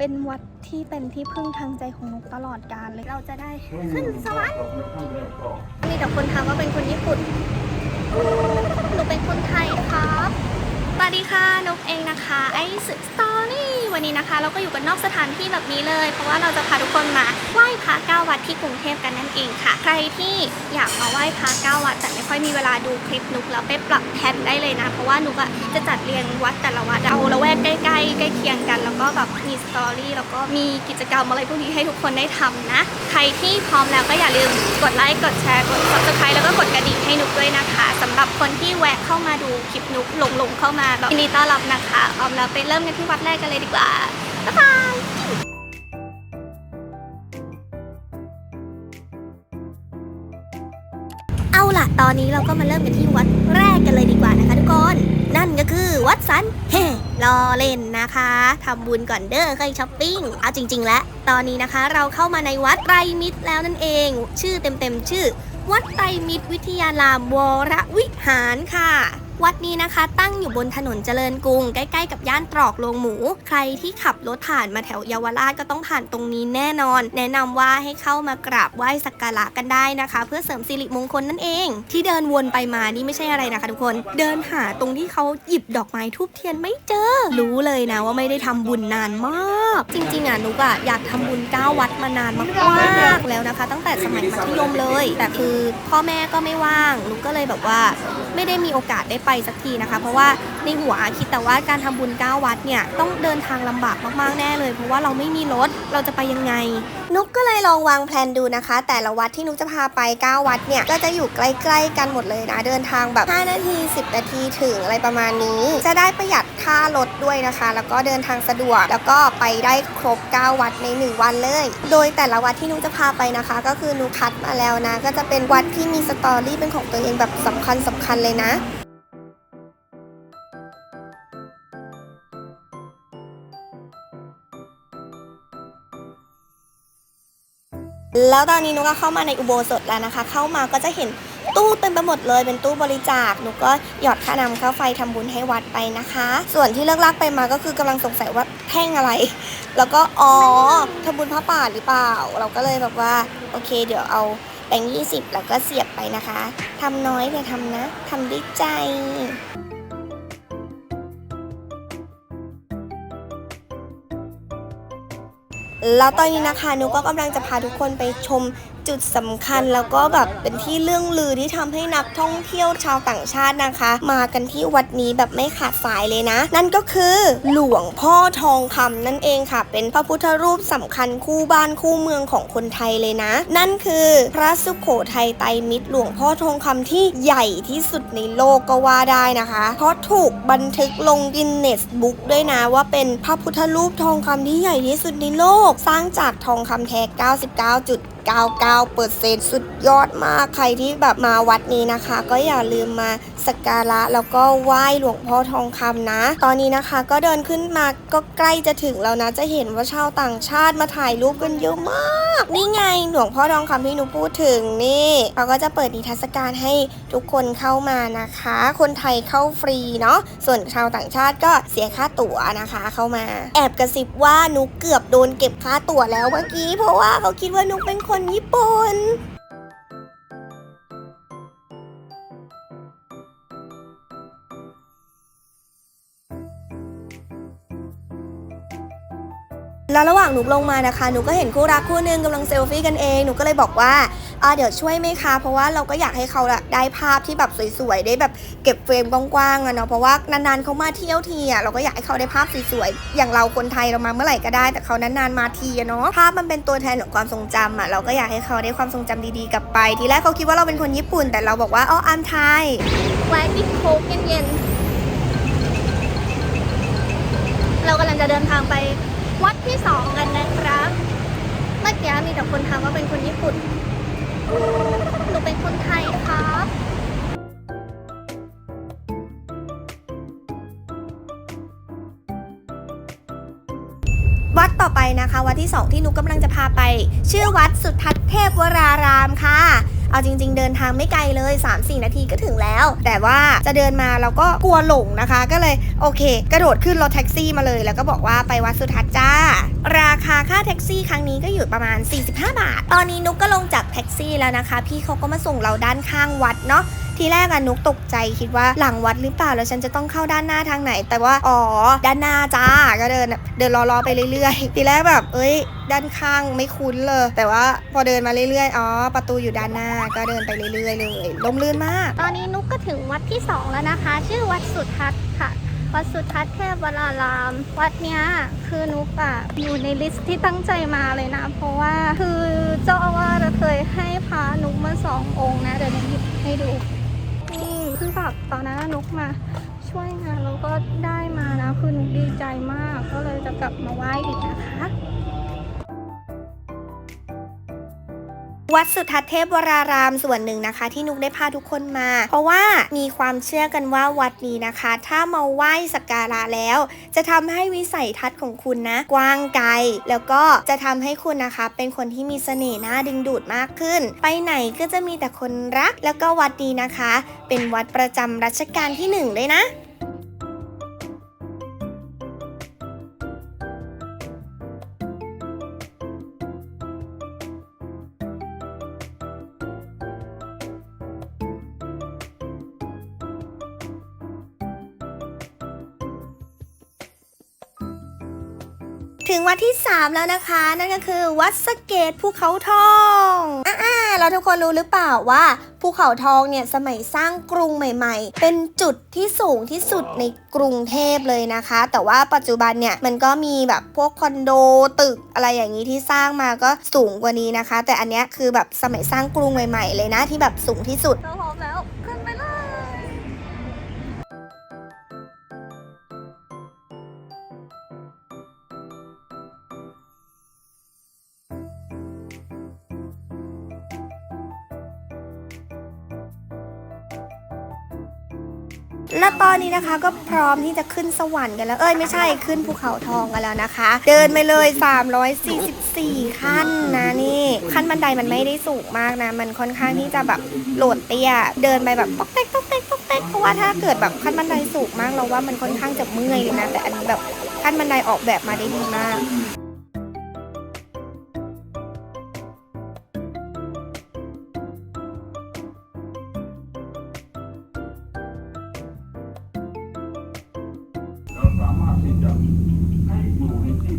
เป็นวัดที่เป็นที่พึ่งทางใจของนกตลอดกาลเลยเราจะได้ขึ้นสวรรค์มีแต่คนถามว่าเป็นคนญี่ปุ่นหนูเป็นคนไทยครับสวัสดีค่ะนกเองนะคะ ไอซ์สตอรี่ วันนี้นะคะ เราก็อยู่กันนอกสถานที่แบบนี้เลย เพราะว่าเราจะพาทุกคนมาไหว้พระเก้าวัดที่กรุงเทพกันนั่นเองค่ะ ใครที่อยากมาไหว้พระเก้าวัด แต่ไม่ค่อยมีเวลาดูคลิปนุกแล้วไปปรับแผนได้เลยนะ เพราะว่านุกอะจะจัดเรียงวัดแต่ละวัดเอาละแวกใกล้ๆใกล้เคียงกัน แล้วก็แบบมีสตอรี่แล้วก็มีกิจกรรมอะไรพวกนี้ให้ทุกคนได้ทำนะ ใครที่พร้อมแล้วก็อย่าลืมกดไลค์กดแชร์กด subscribe แล้วก็กดกระดิ่งให้นุกด้วยนะคะสำหรับคนที่แวะเข้ามาดูคลิปนุกหลงๆเข้ามาแบบยินดีต้อนรับนะคะเอาเราไปเริ่มกันที่วัดแรกกันเลยดีกว่าบ๊ายบายเอาล่ะ ตอนนี้เราก็มาเริ่มกันที่วัดแรกกันเลยดีกว่านะคะทุกคน นั่นก็คือวัดสันเฮรอเล่นนะคะทำบุญก่อนเด้อเคยช้อปปิ้ง เอาจริง ๆ แล้ว ตอนนี้นะคะเราเข้ามาในวัดไตรมิตรแล้วนั่นเอง ชื่อเต็มๆ ชื่อ วัดไตรมิตรวิทยารามวรวิหารค่ะ วัดนี้นะคะ ตั้งอยู่บนถนนเจริญกรุง ใกล้ๆกับย่านตรอกโรงหมู ใครที่ขับรถผ่านมาแถวเยาวราชก็ต้องผ่านตรงนี้แน่นอน แนะนำว่าให้เข้ามากราบไหว้สักการะกันได้นะคะ เพื่อเสริมสิริมงคลนั่นเอง ที่เดินวนไปมานี่ไม่ใช่อะไรนะคะทุกคน เดินหาตรงที่เขาหยิบดอกไม้ทูบเทียนไม่เจอ รู้เลยนะว่าไม่ได้ทำบุญนานมาก จริงๆอะนุกอะอยากทำบุญเก้าวัดมานานมากๆแล้วนะคะ ตั้งแต่สมัยมัธยมเลย แต่คือพ่อแม่ก็ไม่ว่างนุกก็เลยแบบว่าไม่ได้มีโอกาสได้ไปสักทีนะคะ เพราะว่าในหัวคิดแต่ว่าการทำบุญเก้าวัดเนี่ยต้องเดินทางลำบากมากๆแน่เลย เพราะว่าเราไม่มีรถเราจะไปยังไง นุกก็เลยลองวางแผนดูนะคะ แต่ละวัดที่นุกจะพาไป 9 วัดเนี่ยก็จะอยู่ใกล้ๆกันหมดเลยนะ เดินทางแบบ 5 นาที 10 นาทีถึงอะไรประมาณนี้ จะได้ประหยัดค่ารถด้วยนะคะ แล้วก็เดินทางสะดวกแล้วก็ไปได้ครบ 9 วัดใน 1 วันเลย โดยแต่ละวัดที่นุกจะพาไปนะคะ ก็คือนุกคัดมาแล้วนะ ก็จะเป็นวัดที่มีสตอรี่เป็นของตัวเองแบบสำคัญสำคัญเลยนะ แล้วตอนนี้นุก็เข้ามาในอุโบสถแล้วนะคะ เข้ามาก็จะเห็นตู้เต็มไปหมดเลยเป็นตู้บริจาคหนุกก็หยอดค่าน้ำค่าไฟทำบุญให้วัดไปนะคะ ส่วนที่เลิกลากไปมาก็คือกำลังสงสัยว่าแท่งอะไร แล้วก็อ๋อทำบุญพระป่าหรือเปล่า เราก็เลยแบบว่า โอเค เดี๋ยวเอาแบงค์ยี่สิบแล้วก็เสียบไปนะคะทำน้อยแต่ทำนะทำด้วยใจ แล้วตอนนี้นะคะนุกก็กำลังจะพาทุกคนไปชม จุดสำคัญแล้วก็แบบเป็นที่เรื่องลือที่ทำให้นักท่องเที่ยวชาวต่างชาตินะคะ มากันที่วัดนี้แบบไม่ขาดสายเลยนะ นั่นก็คือหลวงพ่อทองคำนั่นเองค่ะ เป็นพระพุทธรูปสำคัญคู่บ้านคู่เมืองของคนไทยเลยนะ นั่นคือพระสุโขทัยไตรมิตรหลวงพ่อทองคำที่ใหญ่ที่สุดในโลกก็ว่าได้นะคะ เพราะถูกบันทึกลงกินเนสบุ๊กด้วยนะว่าเป็นพระพุทธรูปทองคำที่ใหญ่ที่สุดในโลก สร้างจากทองคำแท้ 99จุด 99%สุดยอดมากใครที่แบบมาวัดนี้นะคะ ก็อย่าลืมมาสักการะแล้วก็ไหว้หลวงพ่อทองคำนะ ตอนนี้นะคะก็เดินขึ้นมาก็ใกล้จะถึงแล้วนะ จะเห็นว่าชาวต่างชาติมาถ่ายรูปกันเยอะมาก นี่ไงหลวงพ่อทองคำที่หนูพูดถึงนี่เขาก็จะเปิดนิทรรศการให้ทุกคนเข้ามานะคะ คนไทยเข้าฟรีเนาะส่วนชาวต่างชาติก็เสียค่าตั๋วนะคะ เข้ามา แอบกระซิบว่านุกเกือบโดนเก็บค่าตั๋วแล้วเมื่อกี้ เพราะว่าเขาคิดว่านุกเป็นคนญี่ปุ่น แล้วระหว่างหนูลงมานะคะ หนูก็เห็นคู่รักคู่หนึงกำลังเซลฟี่กันเอง หนูก็เลยบอกว่าอ่าเดี๋ยวช่วยไหมคะ เพราะว่าเราก็อยากให้เขาอะได้ภาพที่แบบสวยๆ ได้แบบเก็บเฟรมกว้างๆอะเนาะ เพราะว่านานๆเขามาเที่ยวทีอะเราก็อยากให้เขาได้ภาพสวยๆ อย่างเราคนไทยเรามาเมื่อไหร่ก็ได้ แต่เขานานๆมาทีอะเนาะ ภาพมันเป็นตัวแทนของความทรงจำอะเราก็อยากให้เขาได้ความทรงจำดีๆ กลับไป ทีแรกเขาคิดว่าเราเป็นคนญี่ปุ่น แต่เราบอกว่าอ๋ออัมไทยไว้บิ๊กโค้กเย็นๆ ที่สองที่นุกกำลังจะพาไป ชื่อวัดสุทัศน์เทพวรารามค่ะ เอาจริง ๆ เดินทางไม่ไกลเลย 3-4 นาทีก็ถึงแล้ว แต่ว่าจะเดินมาเราก็กลัวหลงนะคะ ก็เลยโอเค กระโดดขึ้นรถแท็กซี่มาเลย แล้วก็บอกว่าไปวัดสุทัศน์จ้า ราคาค่าแท็กซี่ครั้งนี้ก็อยู่ประมาณ 45 บาท ตอนนี้นุกก็ลงจากแท็กซี่แล้วนะคะ พี่เขาก็มาส่งเราด้านข้างวัดเนาะ ทีแรกอะนุกตกใจคิดว่าหลังวัดหรือเปล่าแล้วฉันจะต้องเข้าด้านหน้าทางไหน แต่ว่าอ๋อด้านหน้าจ้าก็เดินเดินรอๆไปเรื่อยๆ ทีแรกแบบ เอ้ย ด้านข้างไม่คุ้นเลย แต่ว่าพอเดินมาเรื่อยๆอ๋อประตูอยู่ด้านหน้าก็เดินไปเรื่อยๆเลยลมลื่นมาก ตอนนี้นุกก็ถึงวัดที่ 2 แล้วนะคะ ชื่อวัดสุทัศน์ค่ะวัดสุทัศน์เทพวราราม วัดเนี้ยคือนุกอะอยู่ในลิสต์ที่ตั้งใจมาเลยนะ เพราะว่าคือเจ้าอาวาสเคยให้พานุกมาสององค์นะ เดี๋ยวนุกหยิบให้ดู คือแบบตอนนั้นนุกมาช่วยงานแล้วก็ได้มานะคือดีใจมาก ก็เลยจะกลับมาไหว้อีกนะคะ วัดสุทัศน์เทพวรารามส่วนหนึ่งนะคะ ที่นุกได้พาทุกคนมา เพราะว่ามีความเชื่อกันว่าวัดนี้นะคะ ถ้ามาไหว้สักการะแล้ว จะทำให้วิสัยทัศน์ของคุณนะ กว้างไกล แล้วก็จะทำให้คุณนะคะ เป็นคนที่มีเสน่ห์น่าดึงดูดมากขึ้น ไปไหนก็จะมีแต่คนรัก แล้วก็วัดนี้นะคะ เป็นวัดประจำรัชกาลที่หนึ่งเลยนะ ถึงวัดที่ 3 แล้วนะคะ นั่นก็คือวัดสะเกตภูเขาทองอ่าเราทุกคนรู้หรือเปล่าว่าภูเขาทองเนี่ยสมัยสร้างกรุงใหม่ ๆ เป็นจุดที่สูงที่สุดในกรุงเทพเลยนะคะ แต่ว่าปัจจุบันเนี่ยมันก็มีแบบพวกคอนโดตึกอะไรอย่างนี้ที่สร้างมาก็สูงกว่านี้นะคะ แต่อันเนี้ยคือแบบสมัยสร้างกรุงใหม่ ๆ เลยนะที่แบบสูงที่สุด และตอนนี้นะคะก็พร้อมที่จะขึ้นสวรรค์กันแล้ว เอ้ยไม่ใช่ขึ้นภูเขาทองกันแล้วนะคะ เดินไปเลย 344 ขั้นนะนี่ ขั้นบันไดมันไม่ได้สูงมากนะ มันค่อนข้างที่จะแบบโหลดเตี้ย เดินไปแบบต๊อกแต๊กต๊อกแต๊กต๊อกแต๊กเพราะว่าถ้าเกิดแบบขั้นบันไดสูงมากเราว่ามันค่อนข้างจะเมื่อยเลยนะ แต่อันนี้แบบขั้นบันไดออกแบบมาได้ดีมาก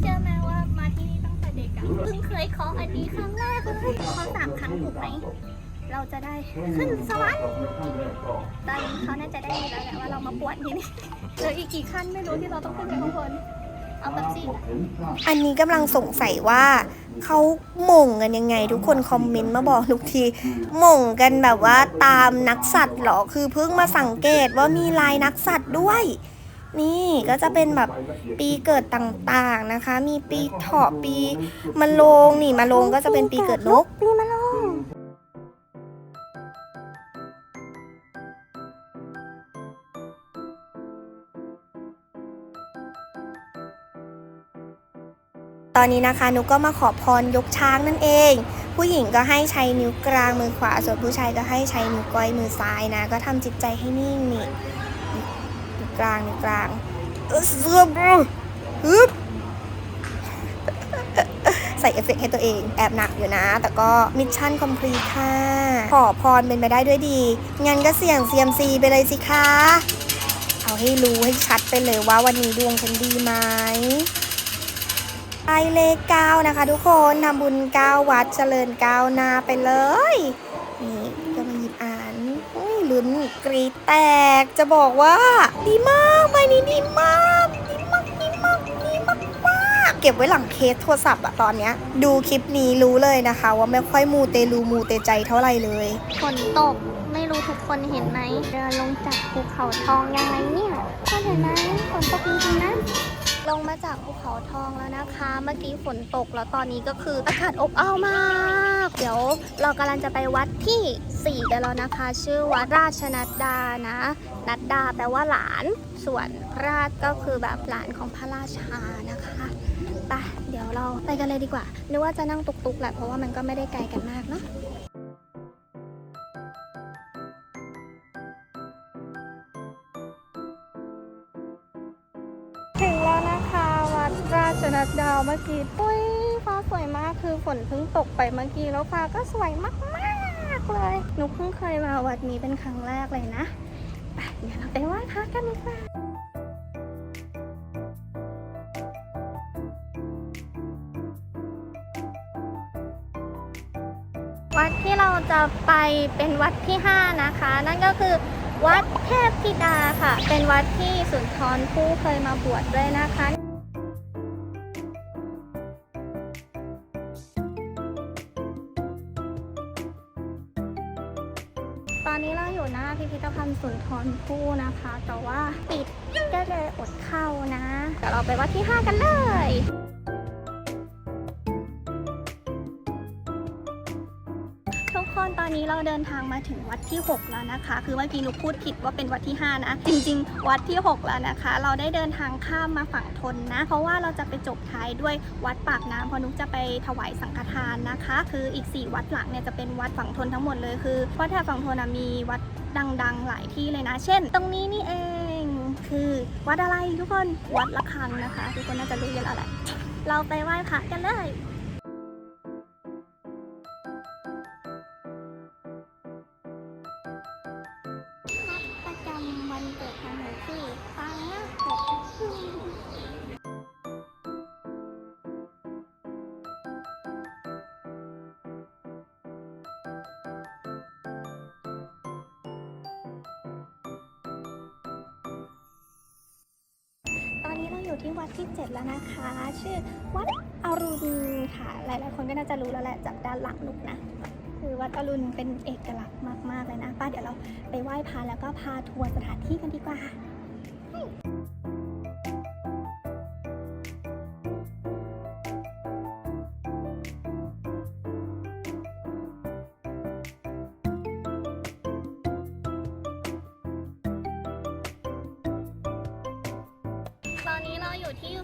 เชื่อไหมว่ามาที่นี่ตั้งแต่เด็กอะเพิ่งเคยเคาะอันนี้ครั้งแรกเลยเคาะสามครั้งถูกไหม เราจะได้ขึ้นสวรรค์ตอนนี้เขาน่าจะได้ยินแล้วแหละว่าเรามาปวดที่นี่เหลืออีกกี่ขั้นไม่รู้ที่เราต้องขึ้นไปข้างบนเอาแบบสิอันนี้กำลังสงสัยว่าเขาหม่งกันยังไง ทุกคนคอมเมนต์มาบอกทุกทีหม่งกันแบบว่าตามนักสัตว์เหรอคือเพิ่งมาสังเกตว่ามีลายนักสัตว์ด้วย นี่ก็จะเป็นแบบปีเกิดต่างๆนะคะ มีปีเถาะปีมะโรงนี่มะโรงก็จะเป็นปีเกิดนกปีมะโรงตอนนี้นะคะนุกก็มาขอพรยกช้างนั่นเอง ผู้หญิงก็ให้ใช้นิ้วกลางมือขวา ส่วนผู้ชายก็ให้ใช้นิ้วก้อยมือซ้ายนะ ก็ทำจิตใจให้นิ่งนี่นิ้ว กลางนิ้วกลางเออเสื้อบึ้งฮึบใส่เอฟเฟกให้ตัวเอง แอบหนักอยู่นะ แต่ก็มิชชั่นคอมพลีทค่ะ ขอพรเป็นไปได้ด้วยดี งั้นก็เสี่ยงเซียมซีไปเลยสิคะ เอาให้รู้ให้ชัดไปเลยว่าวันนี้ดวงฉันดีไหมไปเลขเก้านะคะทุกคนทำบุญเก้าวัดเจริญเก้าหนาไปเลย นี่ก็มาหยิบอ่านอุ้ยลุ้ นกรีดแตกจะบอกว่า ดีมากใบนี้ดีมากดีมากดีมากดีมากมากเก็บไว้หลังเคสโทรศัพท์อะตอนเนี้ย ดูคลิปนี้รู้เลยนะคะ ว่าไม่ค่อยมูเตลูมูเตใจเท่าไหร่เลย ฝนตกไม่รู้ทุกคนเห็นไหมเดินลงจากภูเขาทองยังไงเนี่ยก็เห็นไหมฝนตกจริงๆนะ ลงมาจากภูเขาทองแล้วนะคะ เมื่อกี้ฝนตกแล้วตอนนี้ก็คืออากาศอบอ้าวมาก เดี๋ยวเรากำลังจะไปวัดที่ 4 กันแล้วนะคะ ชื่อวัดราชนัดดานะ นัดดาแปลว่าหลาน ส่วนราชก็คือแบบหลานของพระราชานะคะไปเดี๋ยวเราไปกันเลยดีกว่านึกว่าจะนั่งตุกๆแหละเพราะว่ามันก็ไม่ได้ไกลกันมากเนาะ นัดดาวเมื่อกี้ปุ้ยฟ้าสวยมากคือฝนเพิ่งตกไปเมื่อกี้แล้วฟ้าก็สวยมากๆเลยหนูเพิ่งเคยมาวัดนี้เป็นครั้งแรกเลยนะไปเดี๋ยวเราไปไหว้พระกันดีกว่าวัดที่เราจะไปเป็นวัดที่ 5 นะคะ นั่นก็คือวัดเทพธิดาค่ะ เป็นวัดที่สุนทรภู่เคยมาบวชด้วยนะคะ ตอนนี้เราอยู่หน้าพิพิธภัณฑ์สุนทรภู่นะคะ แต่ว่าปิดก็เลยอดเข้านะเดี๋ยวเราไปวัดที่ 5 กันเลย อนนี้เราเดินทางมาถึงวัดที่ 6 แล้วนะคะ คือเมื่อกี้นุกพูดผิดว่าเป็นวัดที่ 5 นะ จริงๆ วัดที่ 6 แล้วนะคะ เราได้เดินทางข้ามมาฝั่งทนนะ เพราะว่าเราจะไปจบท้ายด้วยวัดปากน้ำเพราะนุกจะไปถวายสังฆทานนะคะ คืออีก 4 วัดหลังเนี่ยจะเป็นวัดฝั่งทนทั้งหมดเลยคือวัดแถบฝั่งทนมีวัดดังๆ หลายที่เลยนะ เช่น ตรงนี้นี่เองคือวัดอะไรทุกคนวัดละคังนะคะ ทุกคนน่าจะรู้กันแล้วแหละเราไปไหว้พระกันเลย อยู่ที่วัดที่ 7 แล้วนะคะ ชื่อวัดอรุณค่ะ หลายๆคนก็น่าจะรู้แล้วแหละจากด้านหลังนุกนะ คือวัดอรุณเป็นเอกลักษณ์มากๆเลยนะ ป้าเดี๋ยวเราไปไหว้พระแล้วก็พาทัวร์สถานที่กันดีกว่า อยู่ที่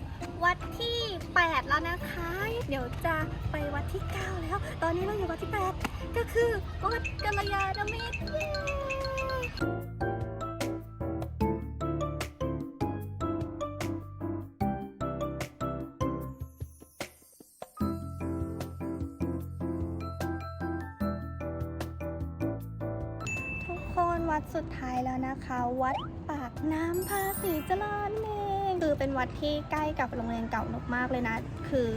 วัดที่ 8 แล้วนะคะ เดี๋ยวจะไปวัดที่ 9 แล้ว ตอนนี้เราอยู่วัดที่ 8 ก็คือวัดกัลยาณมิตรทุกคนวัดสุดท้ายแล้วนะคะ วัดปากน้ำภาษีเจริญเอ งคือเป็นวัดที่ใกล้กับโรงเรียนเก่านุกมากเลยนะ คือ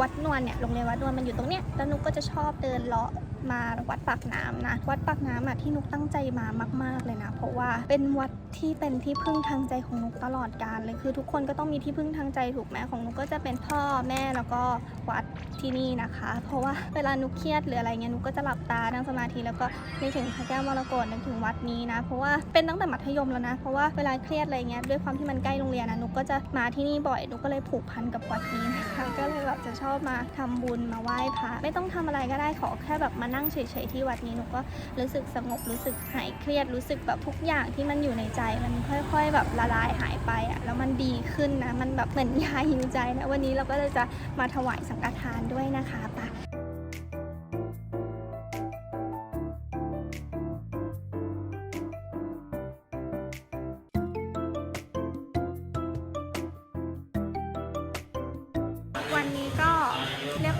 วัดนวลเนี่ยโรงเรียนวัดนวลมันอยู่ตรงเนี้ยแล้วนุกก็จะชอบเดินเลาะ มาวัดปากน้ำนะ วัดปากน้ำอะที่นุกตั้งใจมามาก ๆเลยนะ เพราะว่าเป็นวัดที่เป็นที่พึ่งทางใจของนุกตลอดกาลเลยคือ ทุกคนก็ต้องมีที่พึ่งทางใจถูกไหมของนุกก็จะเป็นพ่อแม่แล้วก็วัดที่นี่นะคะ เพราะว่าเวลานุกเครียดหรืออะไรเงี้ยนุกก็จะหลับตานั่งสมาธิแล้วก็นึกถึงพระแก้วมรกตนึกถึงวัดนี้นะ เพราะว่าเป็นตั้งแต่มัธยมแล้วนะ เพราะว่าเวลาเครียดอะไรเงี้ยด้วยความที่มันใกล้โรงเรียนนะนุกก็จะมาที่นี่บ่อยนุกก็เลยผูกพันกับวัดนี้นะ คะก็เลยแบบจะชอบมาทำบุญมาไหว้พระไม่ต้องทำอะไรก็ได้ขอแค่แบบมานั่งเฉยๆที่วัดนี้หนูก็รู้สึกสงบรู้สึกหายเครียดรู้สึกแบบทุกอย่างที่มันอยู่ในใจมันค่อย ๆ แบบละลายหายไปอะแล้วมันดีขึ้นนะมันแบบเหมือนยาหิวใจนะวันนี้เราก็เลยจะมาถวายสังฆทานด้วยนะคะปะ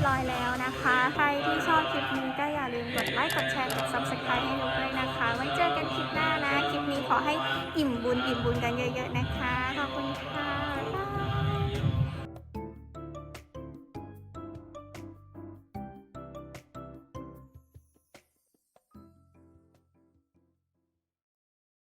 บร้อยแล้วนะคะ ใครที่ชอบคลิปนี้ก็อย่าลืมกดไลค์ กดแชร์ กด subscribe ให้นุกด้วยนะคะ ไว้เจอกันคลิปหน้านะ คลิปนี้ขอให้อิ่มบุญ อิ่มบุญกันเยอะๆนะคะ ขอบคุณค่ะ